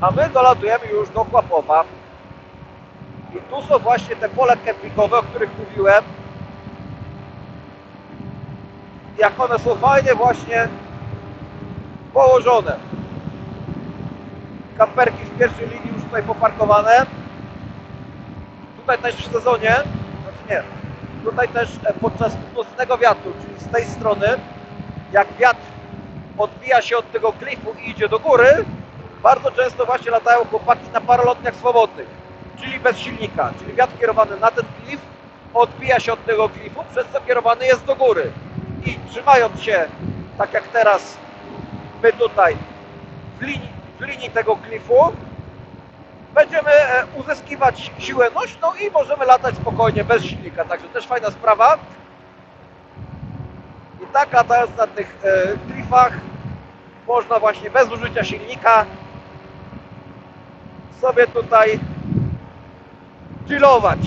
A my dolatujemy już do Kłapowa. I tu są właśnie te pola kempingowe, o których mówiłem. Jak one są fajnie właśnie położone. Kamperki w pierwszej linii już tutaj poparkowane. Tutaj też w sezonie, znaczy nie, tutaj też e, podczas mocnego wiatru, czyli z tej strony, jak wiatr odbija się od tego klifu i idzie do góry, bardzo często właśnie latają chłopaki na parolotniach swobodnych, czyli bez silnika, czyli wiatr kierowany na ten klif odbija się od tego klifu, przez co kierowany jest do góry. I trzymając się, tak jak teraz my tutaj, w linii, w linii tego klifu, będziemy e, uzyskiwać siłę nośną i możemy latać spokojnie, bez silnika. Także też fajna sprawa. I tak latając na tych e, klifach można właśnie bez użycia silnika sobie tutaj chillować.